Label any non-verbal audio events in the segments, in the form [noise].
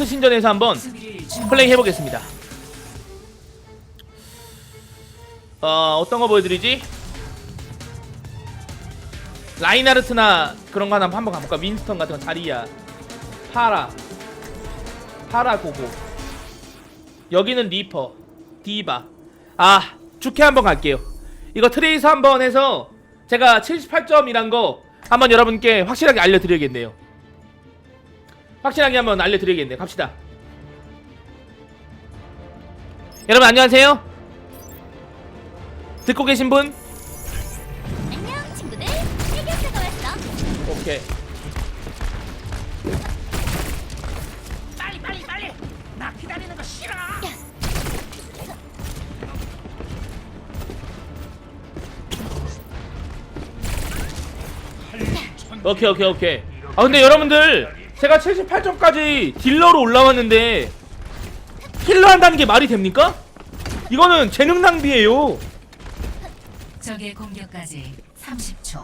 트레이스 신전에서 한번 플레이 해보겠습니다. 어 어떤 거 보여드리지? 라인하르트나 그런 거 하나 한번 가볼까? 윈스턴 같은 거 자리야 파라 파라 고고 여기는 리퍼 디바 아 좋게 한번 갈게요 이거 트레이스 한번 해서 제가 78점이란 거 한번 여러분께 확실하게 알려드려야겠네요 확실하게 한번 알려드려야겠네요. 갑시다. 여러분 안녕하세요. 듣고 계신 분? 안녕 친구들. 해결사가 왔어. 오케이. 빨리 빨리 빨리. 나 기다리는 거 싫어. 오케이 오케이 오케이. 아 근데 여러분들 제가 78점까지 딜러로 올라왔는데 힐러 한다는 게 말이 됩니까? 이거는 재능 낭비예요 적의 공격까지 30초.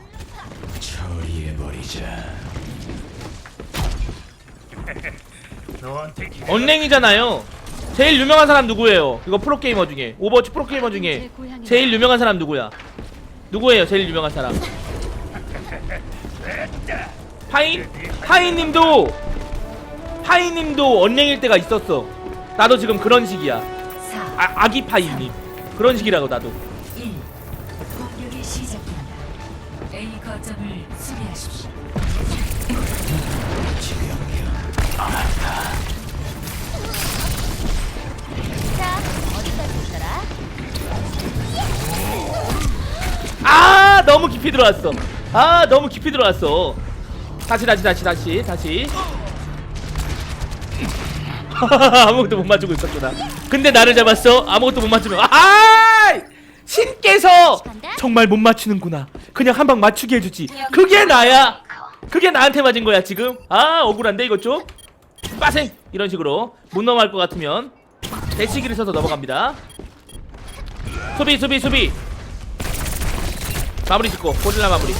너한테 기 언랭이잖아요 제일 유명한 사람 누구예요? 이거 프로게이머 중에 오버워치 프로게이머 중에 제일 유명한 사람 누구야? 누구예요 제일 유명한 사람? 파인? 파인님도 파인님도 언랭일 때가 있었어 나도 지금 그런 식이야 4, 아, 아기 파인님 그런 식이라고 나도 1. 공격이 시작됩니다. A 거점을 수비하십시오. 자 어디까지 있더라 아 너무 깊이 들어왔어 아 너무 깊이 들어왔어 다시 다시 다시 다시 다시. [laughs] 아무것도 못 맞추고 있었구나. 근데 나를 잡았어. 아무것도 못 맞추면. 아 신께서 정말 못 맞추는구나. 그냥 한 방 맞추게 해주지. 그게 나야. 그게 나한테 맞은 거야 지금. 아 억울한데 이것 좀? 빠생! 이런 식으로 못 넘어갈 것 같으면 대치기를 써서 넘어갑니다. 수비 수비 수비. 마무리 짓고 고릴라 마무리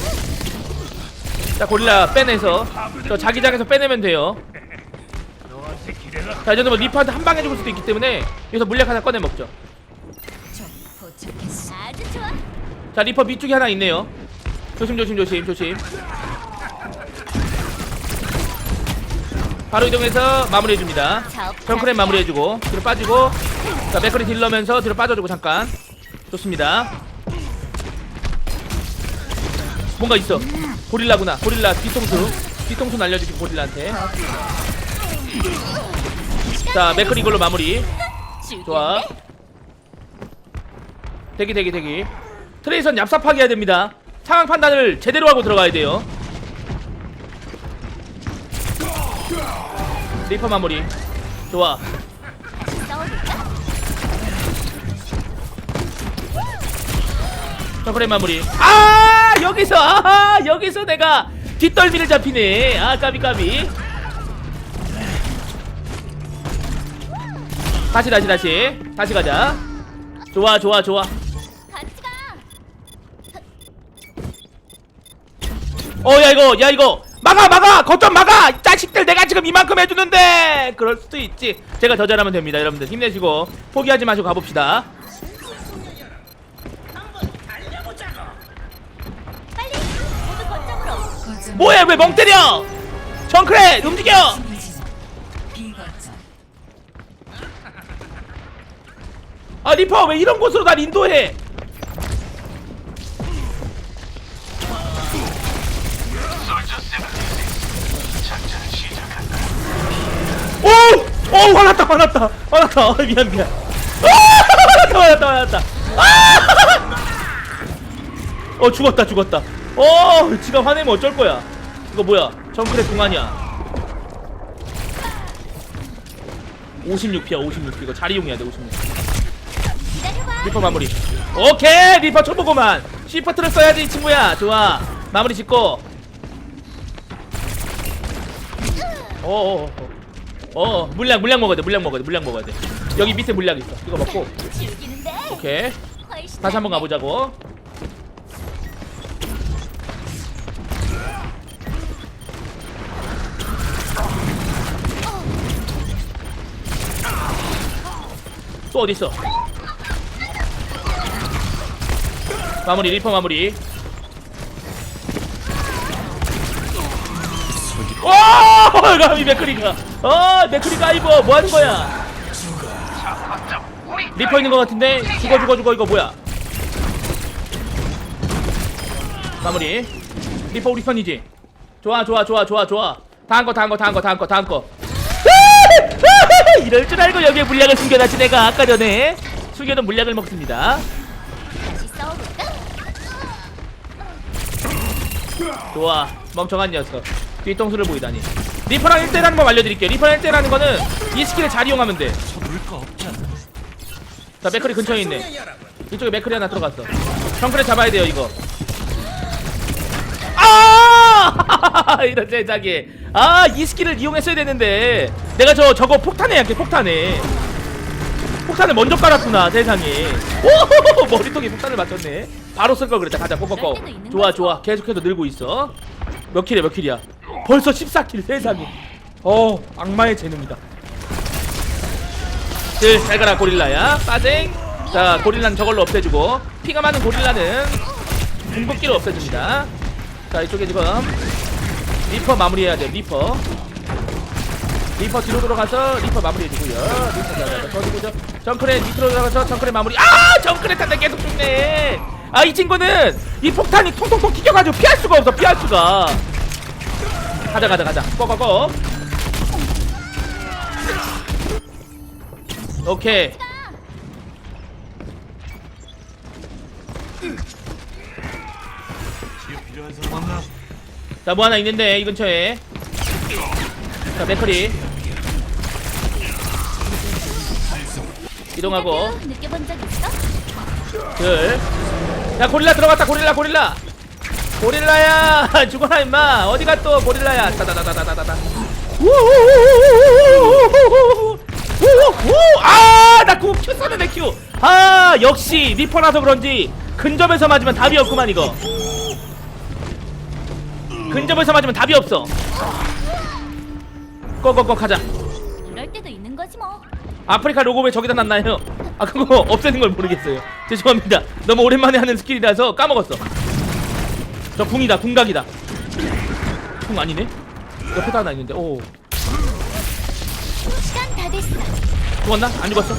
자 고릴라 빼내서. 저 자기장에서 빼내면 돼요. 자이 정도면 리퍼한테 한 방에 죽을 수도 있기 때문에 여기서 물약 하나 꺼내 먹죠. 자 리퍼 밑쪽에 하나 있네요. 조심 조심 조심 조심. 바로 이동해서 마무리해줍니다. 정크랩 마무리해주고 뒤로 빠지고 자 맥커리 딜러면서 뒤로 빠져주고 잠깐. 좋습니다. 뭔가 있어 고릴라구나. 고릴라 뒤통수. 뒤통수 날려주기 고릴라한테. 자 맥커리 이걸로 마무리. 좋아. 대기 대기 대기. 트레이선 얍삽하게 해야 됩니다. 상황 판단을 제대로 하고 들어가야 돼요. 리퍼 마무리. 좋아? 정크레 마무리. 아 여기서 아 여기서 내가 뒷덜미를 잡히네. 아 까비 까비. 다시 다시 다시. 다시 가자. 좋아 좋아 좋아. 어 야 이거 야 이거. 막아 막아. 거점 막아. 이 자식들 내가 지금 이만큼 해주는데. 그럴 수도 있지. 제가 더 잘하면 됩니다 여러분들. 힘내시고 포기하지 마시고 가봅시다 뭐해? 왜 멍 때려? 정크레 움직여. 아 리퍼 왜 이런 곳으로 날 인도해? 오! 오 화났다 화났다 화났다. 어, 미안 미안. 아, [laughs] 화났다 화났다 화났다. 아! [laughs] 어 죽었다 죽었다 어 지가 화내면 어쩔 거야. 이거 뭐야? 정크랩 동안이야. 56피야 56피. 이거 자리 용해야 돼 56. 기다려봐 리퍼 마무리. 오케이! 리퍼 초보고만. 시퍼트를 써야지 이 친구야. 좋아. 마무리 짓고. 어어어 어. 물량 물량 먹어야 돼 물량 먹어야 돼 물량 먹어야 돼. 여기 밑에 물량 있어. 이거 먹고. 오케이. 다시 한번. 가보자고 또 어딨어? 마무리 리퍼 마무리. 와! [laughs] 감히 맥크리가. 어 맥크리가 이거 뭐 하는 거야? 리퍼 있는 거 같은데? 죽어 죽어 죽어. 이거 뭐야? 마무리. 리퍼 우리 편이지? 좋아 좋아 좋아 좋아 좋아. 다 한 거 다 한 거 다 한 거 다 한 거 다 한 거 이럴 줄 알고 여기에 물약을 숨겨놨지 내가. 아까 전에. 숨겨둔 물약을 먹습니다? 좋아. 멍청한 녀석. 뒤통수를 보이다니. 리퍼랑 1대1하는 법 알려드릴게요. 리퍼랑 1대1하는 거는 이 스킬을 잘 이용하면 돼자 맥크리 근처에 있네. 이쪽에 맥크리 하나 들어갔어. 정크레 잡아야 돼요 이거 아 [laughs] 이런 세상에. 아이 스킬을 이용했어야 되는데. 내가 저 저거 폭탄에 약해 폭탄에. 폭탄을 먼저 깔았구나 세상에. 오 [laughs] 머리통에 폭탄을 맞췄네. 바로 쓸 걸 그랬다. 가자 꼬꼬꼬 좋아 좋아. 계속해서 늘고 있어. 몇 킬이야 몇 킬이야? 벌써 14킬 세상에. 어 악마의 재능이다. 잘 가라 고릴라야. 빠쟁. 자 고릴라는 저걸로 없애주고. 피가 많은 고릴라는 궁극기로 없애줍니다. 자 이쪽에 지금 리퍼 마무리해야 돼 리퍼. 리퍼 뒤로 돌아가서 리퍼 마무리해주고요. 리퍼 자자자 저기고죠 정크레 밑으로 들어가서 정크레 마무리. 아 정크레 탄다. 계속 죽네. 아 이 친구는 이 폭탄이 통통통 튀겨가지고 피할 수가 없어. 피할 수가. 가자 가자 가자. 꺼꺼꺼. 오케이 자 뭐 하나 있는데 이 근처에. 자 맥커리. 이동하고. 있어? 둘 야 고릴라 들어갔다 고릴라 고릴라. 고릴라야 [laughs] 죽어라 임마. 어디가 또 고릴라야? 따다다다다다다. 아나 그거 큐 썼는데 큐아 역시 리퍼라서 그런지 근접에서 맞으면 답이 없구만 이거 근접에서 맞으면 답이 없어 꺼꺼꺼 가자 이럴 때도 있는 거지 뭐. 아프리카 로고 왜 저기다 놨나요? 아 그거 [laughs] 없애는 걸 모르겠어요 죄송합니다 너무 오랜만에 하는 스킬이라서 까먹었어 저 궁이다 궁각이다 궁 아니네? 옆에도 하나 있는데 오 시간 다 됐어. 죽었나? 안 죽었어?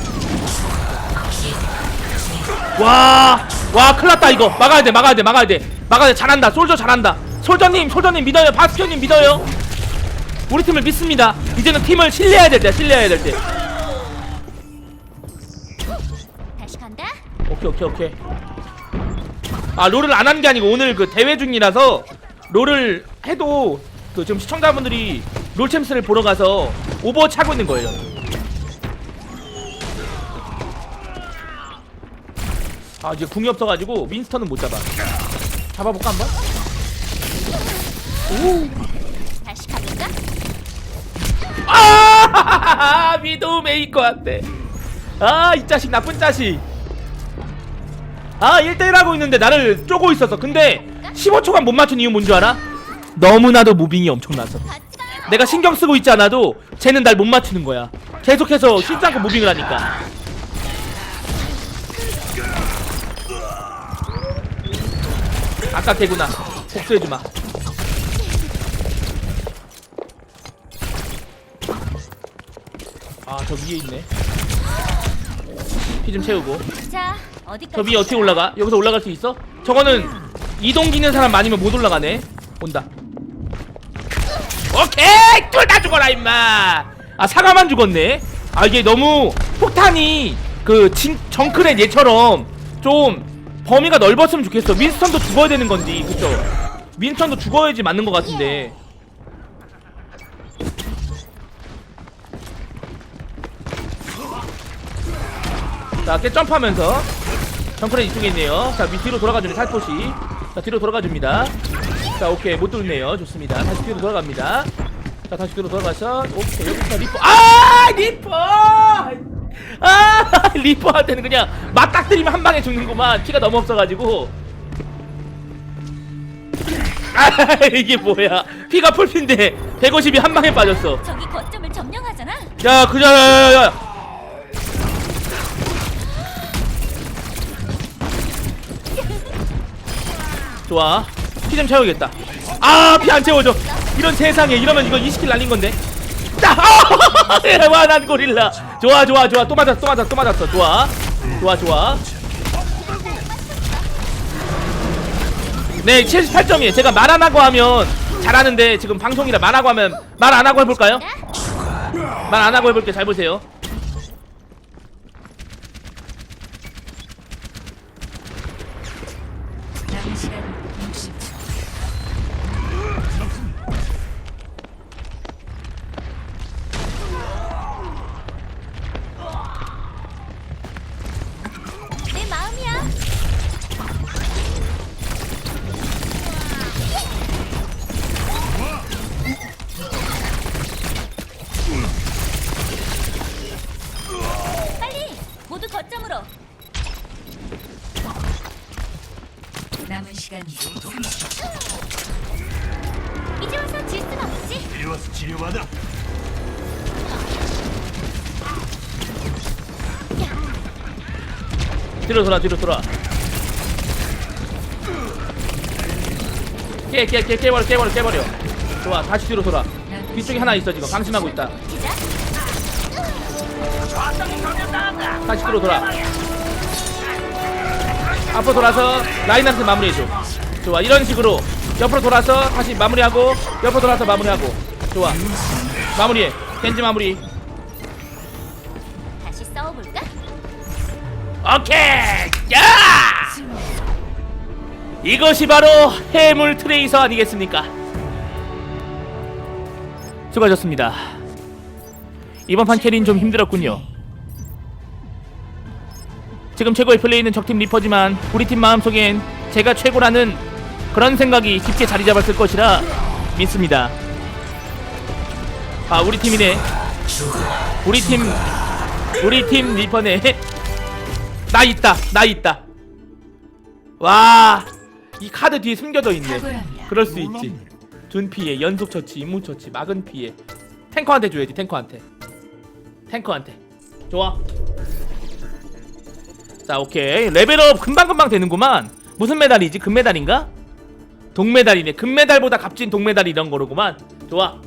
와, 와, 큰일 났다, 이거. 막아야 돼, 막아야 돼, 막아야 돼. 막아야 돼, 잘한다. 솔저 잘한다. 솔저님, 솔저님 믿어요. 바스티온님 믿어요. 우리 팀을 믿습니다. 이제는 팀을 신뢰해야 될 때, 신뢰해야 될 때. 다시 간다. 오케이, 오케이, 오케이. 아, 롤을 안한게 아니고 오늘 그 대회 중이라서 롤을 해도 그 지금 시청자분들이 롤 챔스를 보러 가서 오버워치 하고 있는 거예요. 아 이제 궁이 없어가지고 윈스턴은 못 잡아 잡아볼까 한번? 다시 가볼까? 아! 위도우 메이커 한테 아이 자식 나쁜 자식. 아 1대1 하고 있는데 나를 쪼고 있었어 근데 15초간 못 맞춘 이유 뭔 줄 알아? 너무나도 무빙이 엄청나서. 같이 가. 내가 신경 쓰고 있지 않아도 쟤는 날 못 맞추는 거야. 계속해서 쉽지 않고 무빙을 하니까. 아까 개구나. 복수해주마 저 위에 있네. 피 좀 채우고. 자, 어디까지? 저 위에 어떻게 올라가? 여기서 올라갈 수 있어? 저거는 이동 기는 사람 많으면 못 올라가네. 온다. 오케이! 둘 다 죽어라 임마! 아 사과만 죽었네? 아 이게 너무 폭탄이 그 진, 정크렛 얘처럼 좀 범위가 넓었으면 좋겠어. 윈스턴도 죽어야 되는 건지 그쵸? 윈스턴도 죽어야지 맞는 것 같은데 자, 이렇게 점프하면서 정크렛 이쪽에 있네요. 자, 밑 뒤로 돌아가주는 살포시. 자, 뒤로 돌아가줍니다. 자, 오케이. 못 뚫네요. 좋습니다. 다시 뒤로 돌아갑니다. 자, 다시 뒤로 돌아가서, 오케이. 여기서 리퍼. 아! 리퍼! 아! [laughs] 리퍼한테는 그냥 맞닥뜨리면 한 방에 죽는구만. 피가 너무 없어가지고. 아, [laughs] 이게 뭐야. 피가 풀핀데 150이 한 방에 빠졌어. 저기 거점을 점령하잖아. 야, 그냥, 야, 야, 야. 좋아. 피 좀 채워야겠다. 아 피 안 채워져 이런 세상에 이러면 이거 20킬 날린 건데. [laughs] 와난 고릴라. 좋아 좋아 좋아. 또 맞았어 또 맞았어 또 맞았어. 좋아. 좋아 좋아. 네 78점이에요. 제가 말 안 하고 하면 잘하는데 지금 방송이라 말 하고 하면 말 안 하고 해볼까요? 말 안 하고 해볼게요. 잘 보세요 뒤로 돌아 뒤로 돌아. 깨 깨 깨 깨버려 깨버려 깨버려. 좋아 다시 뒤로 돌아. 뒤쪽에 하나 있어 지금. 방심하고 있다. 다시 뒤로 돌아. 앞으로 돌아서 라인한테 마무리해줘. 좋아 이런 식으로. 옆으로 돌아서 다시 마무리하고 옆으로 돌아서 마무리하고. 좋아. 마무리해. 겐지 마무리 오케이. 야! 이것이 바로 해물 트레이서 아니겠습니까? 수고하셨습니다. 이번 판 캐리는 좀 힘들었군요. 지금 최고의 플레이는 적팀 리퍼지만 우리 팀 마음속엔 제가 최고라는 그런 생각이 깊게 자리 잡았을 것이라 믿습니다. 아 우리 팀이네. 우리 팀 우리 팀 리퍼네 [laughs] 나 있다 나 있다. 와이 카드 뒤에 숨겨져 있네. 그럴 수 있지. 준 피해 연속 처치 임무 처치 막은 피해. 탱커한테 줘야지 탱커한테. 탱커한테. 좋아. 자 오케이. 레벨업 금방금방 되는구만. 무슨 메달이지? 금메달인가? 동메달이네. 금메달보다 값진 동메달 이런 거로구만. 좋아